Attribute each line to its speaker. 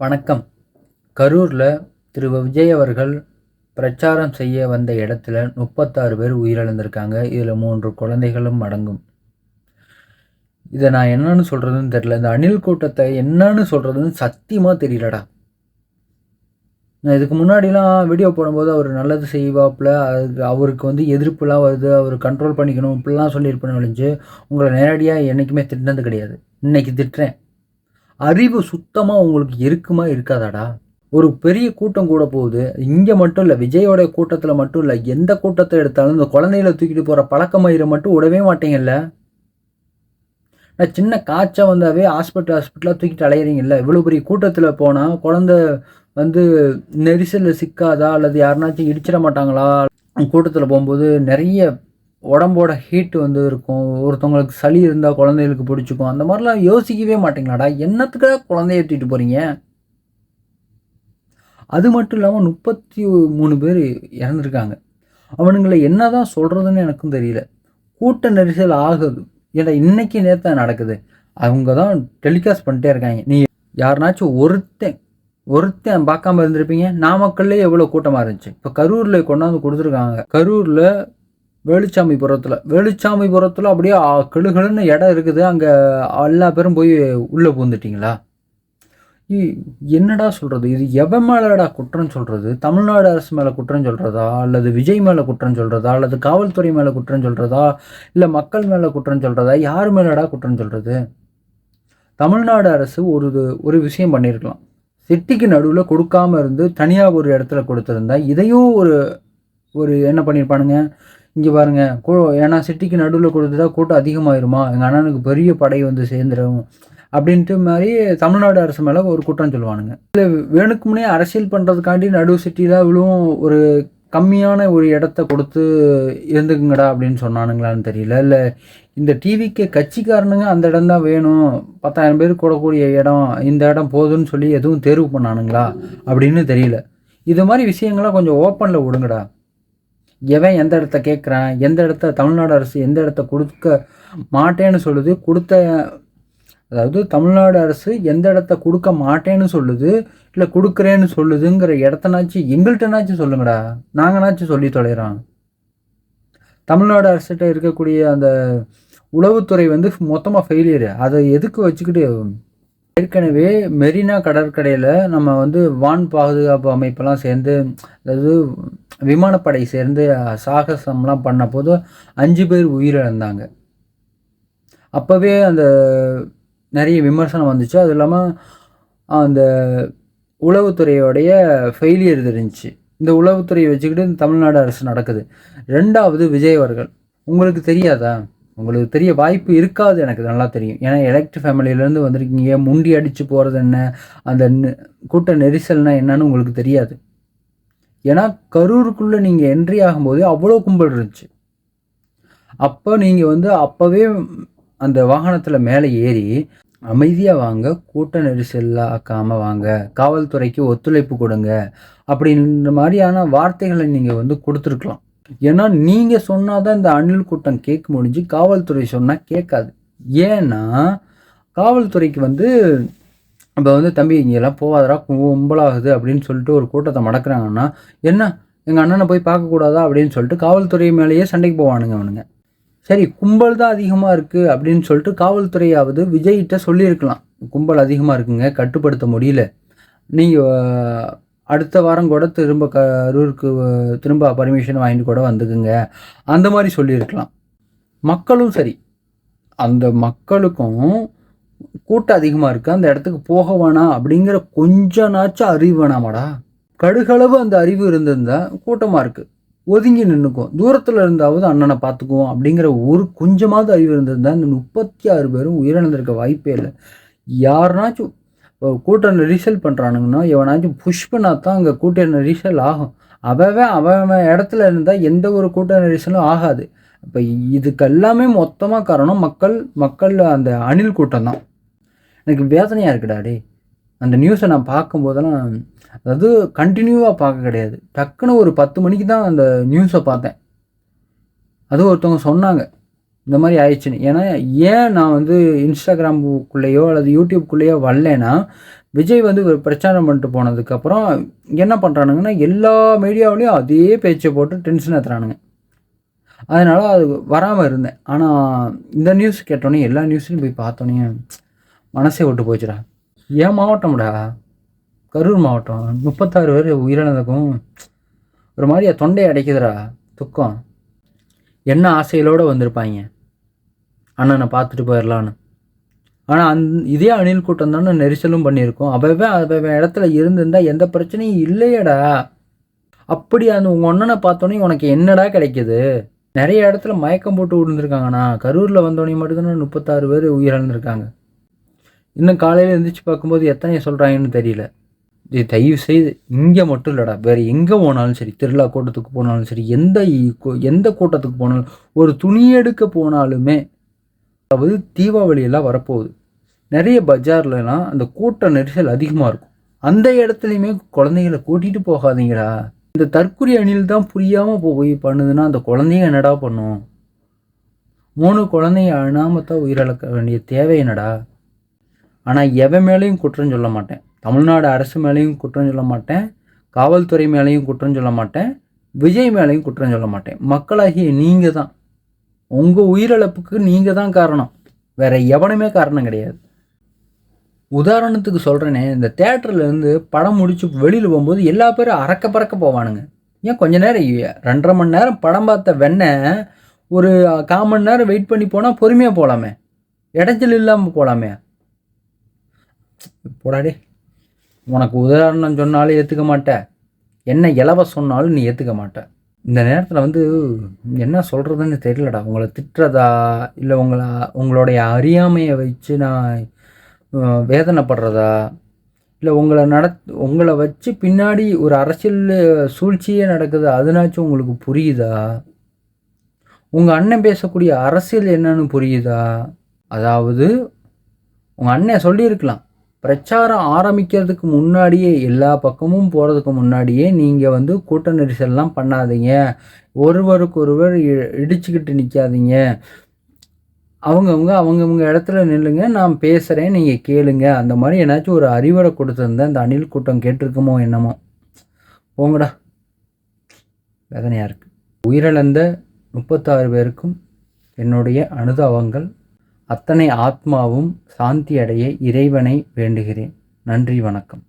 Speaker 1: வணக்கம். கரூரில் திரு. விஜய் அவர்கள் பிரச்சாரம் செய்ய வந்த இடத்துல முப்பத்தாறு பேர் உயிரிழந்திருக்காங்க. இதில் மூன்று குழந்தைகளும் அடங்கும். இதை நான் என்னன்னு சொல்கிறதுன்னு தெரியல. இந்த அணில் கூட்டத்தை என்னன்னு சொல்கிறதுன்னு சத்தியமாக தெரியலடா. நான் இதுக்கு முன்னாடிலாம் வீடியோ போடும்போது அவர் நல்லது செய்வாப்புல அதுக்கு அவருக்கு வந்து எதிர்ப்புலாம் வருது அவர் கண்ட்ரோல் பண்ணிக்கணும் இப்படிலாம் சொல்லியிருப்பேன்னு ஒழிஞ்சு உங்களை நேரடியாக என்றைக்குமே திட்டினது கிடையாது. இன்னைக்கு திட்டுறேன். அறிவு சுத்தமாக உங்களுக்கு இருக்குமா இருக்காதாடா? ஒரு பெரிய கூட்டம் கூட போகுது இங்கே மட்டும் இல்லை விஜயோட கூட்டத்தில் மட்டும் இல்லை எந்த கூட்டத்தை எடுத்தாலும் இந்த குழந்தைகளை தூக்கிட்டு போகிற பழக்கமயிரை மட்டும் விடவே மாட்டேங்கல்ல? நான் சின்ன காய்ச்சல் வந்தாவே ஹாஸ்பிட்டல் ஹாஸ்பிட்டலாக தூக்கிட்டு அலையிறீங்கல்ல? இவ்வளோ பெரிய கூட்டத்தில் போனால் குழந்த வந்து நெரிசலில் சிக்காதா? அல்லது யாருனாச்சும் இடிச்சிட மாட்டாங்களா? கூட்டத்தில் போகும்போது நிறைய உடம்போட ஹீட் வந்து இருக்கும். ஒருத்தவங்களுக்கு சளி இருந்தால் குழந்தைகளுக்கு பிடிச்சிக்கும். அந்த மாதிரிலாம் யோசிக்கவே மாட்டீங்களாடா? என்னத்துக்காக குழந்தைய ஏற்றிட்டு போகிறீங்க அது மட்டும் இல்லாமல் முப்பத்தி மூணு பேர் இறந்துருக்காங்க. அவனுங்களை என்ன தான் சொல்கிறதுன்னு எனக்கும் தெரியல. கூட்ட நெரிசல் ஆகுது. ஏன்னா இன்னைக்கு நேற்று நடக்குது. அவங்க தான் டெலிகாஸ்ட் பண்ணிட்டே இருக்காங்க. நீ யாருனாச்சும் ஒருத்தன் ஒருத்தன் பார்க்காம இருந்திருப்பீங்க. நாமக்கல்லே எவ்வளோ கூட்டமாக இருந்துச்சு. இப்போ கரூரில் கொண்டாந்து கொடுத்துருக்காங்க. கரூரில் வேலுச்சாமிபுரத்தில் வேலுச்சாமிபுரத்தில் அப்படியே ஆ- இடம் இருக்குது. அங்கே எல்லா பேரும் போய் உள்ளே பூந்துட்டிங்களா இ- என்னடா சொல்கிறது இது எவன் மேலடா குற்றம் சொல்கிறது தமிழ்நாடு அரசு மேலே குற்றம் சொல்கிறதா அல்லது விஜய் மேலே குற்றம் சொல்கிறதா அல்லது காவல்துறை மேலே குற்றம் சொல்கிறதா இல்லை மக்கள் மேலே குற்றம் சொல்கிறதா யார் மேலடா குற்றம் சொல்கிறது தமிழ்நாடு அரசு ஒரு ஒரு விஷயம் பண்ணியிருக்கலாம் சிட்டிக்கு நடுவில் கொடுக்காம இருந்து தனியாக ஒரு இடத்துல கொடுத்துருந்தா இதையும் ஒரு ஒரு என்ன பண்ணியிருப்பானுங்க இங்கே பாருங்க கூ ஏன்னா சிட்டிக்கு நடுவில் கொடுத்துட்டா கூட்டம் அதிகமாயிருமா? எங்கள் அண்ணனுக்கு பெரிய படை வந்து சேர்ந்துடும் அப்படின்ட்டு மாதிரி தமிழ்நாடு அரசு மேலே ஒரு குற்றம் சொல்லுவானுங்க. இல்லை வேணுக்குமுனே அரசியல் பண்ணுறதுக்காண்டி நடு சிட்டியில் இவ்வளவும் ஒரு கம்மியான ஒரு இடத்த கொடுத்து இருந்துக்குங்கடா அப்படின்னு சொன்னானுங்களான்னு தெரியல. இல்லை இந்த டிவிக்கு கட்சிக்காரனுங்க அந்த இடம் தான் வேணும். பத்தாயிரம் பேர் கூடக்கூடிய இடம் இந்த இடம் போதும்னு சொல்லி எதுவும் தேர்வு பண்ணானுங்களா? அப்படின்னு தெரியல. இது மாதிரி விஷயங்கள்லாம் கொஞ்சம் ஓப்பனில் விடுங்கடா. எவன் எந்த இடத்த கேட்குறான்? எந்த இடத்த தமிழ்நாடு அரசு எந்த இடத்த கொடுக்க மாட்டேன்னு சொல்லுது. கொடுத்த அதாவது தமிழ்நாடு அரசு எந்த இடத்த கொடுக்க மாட்டேன்னு சொல்லுது இல்லை கொடுக்குறேன்னு சொல்லுதுங்கிற இடத்தனாச்சும் எங்கள்கிட்டனாச்சும் சொல்லுங்கடா. நாங்கனாச்சும் சொல்லி தொலைகிறோம் தமிழ்நாடு அரசுகிட்ட இருக்கக்கூடிய அந்த உளவுத்துறை வந்து மொத்தமாக ஃபெயிலியரு அதை எதுக்கு வச்சுக்கிட்டு ஏற்கனவே மெரினா கடற்கரையில் நம்ம வந்து வான் பாதுகாப்பு அமைப்பெல்லாம் சேர்ந்து அதாவது விமானப்படை சேர்ந்து சாகசம்லாம் பண்ண போது அஞ்சு பேர் உயிரிழந்தாங்க. அப்போவே அந்த நிறைய விமர்சனம் வந்துச்சு. அது இல்லாமல் அந்த உளவுத்துறையோடைய ஃபெயிலியர் தெரிஞ்சுச்சு. இந்த உளவுத்துறையை வச்சுக்கிட்டு தமிழ்நாடு அரசு நடக்குது. ரெண்டாவது விஜய் அவர்கள். உங்களுக்கு தெரியாதா? உங்களுக்கு தெரிய வாய்ப்பு இருக்காது எனக்கு. நல்லா தெரியும். ஏன்னா எலக்ட் ஃபேமிலியிலேருந்து வந்திருக்கீங்க. முண்டி அடித்து போகிறது என்ன? அந்த நெ- கூட்ட நெரிசல்னால் என்னன்னு உங்களுக்கு தெரியாது. ஏன்னா கரூருக்குள்ளே நீங்கள் என்ட்ரி ஆகும்போது அவ்வளோ கும்பல் இருந்துச்சு. அப்போ நீங்கள் வந்து அப்போவே அந்த வாகனத்தில் மேலே ஏறி அமைதியாக வாங்க கூட்ட நெரிசலில் ஆக்காமல் வாங்க காவல்துறைக்கு ஒத்துழைப்பு கொடுங்க அப்படின்ற மாதிரியான வார்த்தைகளை நீங்கள் வந்து கொடுத்துருக்கலாம். ஏன்னா நீங்கள் சொன்னால் தான் இந்த அணில் கூட்டம் கேட்க முடிஞ்சு காவல்துறை சொன்னால் கேட்காது. ஏன்னா காவல்துறைக்கு வந்து இப்போ வந்து தம்பி இங்கெல்லாம் போகாதடா கும்பலாகுது அப்படின்னு சொல்லிட்டு ஒரு கூட்டத்தை மடக்குறாங்கன்னா என்ன? எங்கள் அண்ணனை போய் பார்க்கக்கூடாதா? அப்படின்னு சொல்லிட்டு காவல்துறை மேலேயே சண்டைக்கு போவானுங்க அவனுங்க. சரி கும்பல் தான் அதிகமாக இருக்குது அப்படின்னு சொல்லிட்டு காவல்துறையாவது விஜய்கிட்ட சொல்லியிருக்கலாம். கும்பல் அதிகமாக இருக்குங்க கட்டுப்படுத்த முடியல. நீங்கள் அடுத்த வாரம் கூட திரும்ப கரூருக்கு திரும்ப பர்மிஷன் வாங்கிட்டு கூட வந்துக்குங்க அந்த மாதிரி சொல்லியிருக்கலாம். மக்களும் சரி. அந்த மக்களுக்கும் கூட்டம் அதிகமாக இருக்குது அந்த இடத்துக்கு போக வேணாம் அப்படிங்கிற கொஞ்சனாச்சும் அறிவு வேணாமாடா. கடுகளவு அந்த அறிவு இருந்திருந்தா கூட்டமாக இருக்குது ஒதுங்கி நின்றுக்கும் தூரத்தில் இருந்தாவது அண்ணனை பார்த்துக்குவோம் அப்படிங்கிற ஒரு கொஞ்சமாவது அறிவு இருந்திருந்தா இந்த முப்பத்தி ஆறு பேரும் உயிரிழந்திருக்க வாய்ப்பே இல்லை. யாருனாச்சும் இப்போ கூட்ட நெரிசல் பண்ணுறானுங்கன்னா எவனாச்சும் புஷ் பண்ணா தான் அங்கே கூட்ட நெரிசல் ஆகும். அவன் அவன் அவன் இடத்துல இருந்தால் எந்த ஒரு கூட்ட நெரிசலும் ஆகாது. இப்போ இதுக்கு எல்லாமே மொத்தமாக காரணம் மக்கள் மக்கள் அந்த அணில் கூட்டம் தான். எனக்கு வேதனையாக இருக்குடா டேய். அந்த நியூஸை நான் பார்க்கும்போதெல்லாம் அதாவது கண்டினியூவாக பார்க்க கிடையாது. டக்குன்னு ஒரு பத்து மணிக்கு தான் அந்த நியூஸை பார்த்தேன். அது ஒருத்தவங்க சொன்னாங்க. இந்த மாதிரி ஆயிடுச்சுன்னு. ஏன்னா ஏன் நான் வந்து இன்ஸ்டாகிராமுக்குள்ளேயோ அல்லது யூடியூப்குள்ளேயோ வரலன்னா விஜய் வந்து ஒரு பிரச்சாரம் பண்ணிட்டு போனதுக்கப்புறம் என்ன பண்ணுறானுங்கன்னா எல்லா மீடியாவிலையும் அதே பேச்சை போட்டு டென்ஷன் ஏற்றுறானுங்க அதனால் அது வராமல் இருந்தேன். ஆனால் இந்த நியூஸ் கேட்டோன்னே எல்லா நியூஸ்லையும் போய் பார்த்தோன்னே மனசே விட்டு போச்சுடா என் மாவட்டம்டா கரூர் மாவட்டம். முப்பத்தாறு பேர் உயிரிழந்ததுக்கும் ஒரு மாதிரியா தொண்டையை அடைக்குதுடா துக்கம். என்ன ஆசைகளோடு வந்திருப்பாங்க? அண்ணனை பார்த்துட்டு போயிடலான்னு ஆனால் அந் இதே அணில் கூட்டம் தானே நெரிசலும் பண்ணியிருக்கோம். அப்பவே அவன் இடத்துல இருந்திருந்தால் எந்த பிரச்சனையும் இல்லையடா. அப்படி அந்த உங்கள் அண்ணனை பார்த்தோன்னே உனக்கு என்னடா கிடைக்குது? நிறைய இடத்துல மயக்கம் போட்டு விழுந்திருக்காங்கண்ணா. கரூரில் வந்தோடனே மட்டும்தானே முப்பத்தாறு பேர் உயிரிழந்திருக்காங்க. இன்னும் காலையில் எழுந்திரிச்சு பார்க்கும்போது எத்தனை சொல்கிறாங்கன்னு தெரியல. இது தயவு செய்து இங்கே மட்டும் இல்லைடா. வேறு எங்கே போனாலும் சரி திருவிழா கூட்டத்துக்கு போனாலும் சரி எந்த எந்த கூட்டத்துக்கு போனாலும் ஒரு துணி எடுக்க போனாலுமே அதாவது தீபாவளியெல்லாம் வரப்போகுது. நிறைய பஜார்லலாம் அந்த கூட்ட நெரிசல் அதிகமாக இருக்கும். அந்த இடத்துலையுமே குழந்தைகளை கூட்டிகிட்டு போகாதீங்கடா. இந்த தற்கொலை அணில் தான் புரியாமல் போய் பண்ணுதுன்னா அந்த குழந்தைங்க என்னடா பண்ணும்? மூணு குழந்தைங்க அனாமத்தான் உயிரிழக்க வேண்டிய தேவை என்னடா? ஆனால் எவன் மேலேயும் குற்றம் சொல்ல மாட்டேன். தமிழ்நாடு அரசு மேலேயும் குற்றம் சொல்ல மாட்டேன். காவல்துறை மேலேயும் குற்றம் சொல்ல மாட்டேன். விஜய் மேலேயும் குற்றம் சொல்ல மாட்டேன். மக்களாகிய நீங்கள் தான் உங்கள் உயிரிழப்புக்கு நீங்கள் தான் காரணம். வேறு எவனுமே காரணம் கிடையாது. உதாரணத்துக்கு சொல்கிறேனே இந்த தேட்டர்லேருந்து படம் முடிச்சு வெளியில் போகும்போது எல்லா பேரும் அறக்க பறக்க போவானுங்க. ஏன் கொஞ்ச நேரம் ரெண்டரை மணி நேரம் படம் பார்த்த வெண்ணெய் ஒரு கால் மணி நேரம் வெயிட் பண்ணி போனால் பொறுமையாக போகலாமே இடைஞ்சல் இல்லாமல் போகலாமே போடாடே உனக்கு உதாரணம் சொன்னாலும் ஏற்றுக்க மாட்டேன் என்ன இலவ சொன்னாலும் நீ ஏற்றுக்க மாட்டேன் இந்த நேரத்தில் வந்து என்ன சொல்கிறதுன்னு தெரியலடா. உங்களை திட்டுறதா இல்லை உங்களை உங்களுடைய அறியாமையை வச்சு நான் வேதனைப்படுறதா? இல்லை உங்களை நட உங்களை வச்சு பின்னாடி ஒரு அரசியல் சூழ்ச்சியே நடக்குது அதனாச்சும் உங்களுக்கு புரியுதா? உங்கள் அண்ணன் பேசக்கூடிய அரசியல் என்னன்னு புரியுதா? அதாவது உங்கள் அண்ணன் சொல்லியிருக்கலாம். பிரச்சாரம் ஆரம்பிக்கிறதுக்கு முன்னாடியே எல்லா பக்கமும் போகிறதுக்கு முன்னாடியே நீங்கள் வந்து கூட்ட நெரிசல்லாம் பண்ணாதீங்க. ஒருவருக்கு ஒருவர் இடிச்சுக்கிட்டு நிற்காதீங்க அவங்கவுங்க அவங்கவுங்க இடத்துல நில்லுங்க நான் பேசுகிறேன் நீங்கள் கேளுங்க. அந்த மாதிரி ஏதாச்சும் ஒரு அறிவுரை கொடுத்துருந்தேன் அந்த அணில் கூட்டம் கேட்டிருக்குமோ என்னமோ. போங்கடா. வேதனையாக இருக்குது உயிரிழந்த முப்பத்தாறு பேருக்கும் என்னுடைய அனுதாபங்கள் அத்தனை ஆத்மாவும் சாந்தி அடைய இறைவனை வேண்டுகிறேன். நன்றி வணக்கம்.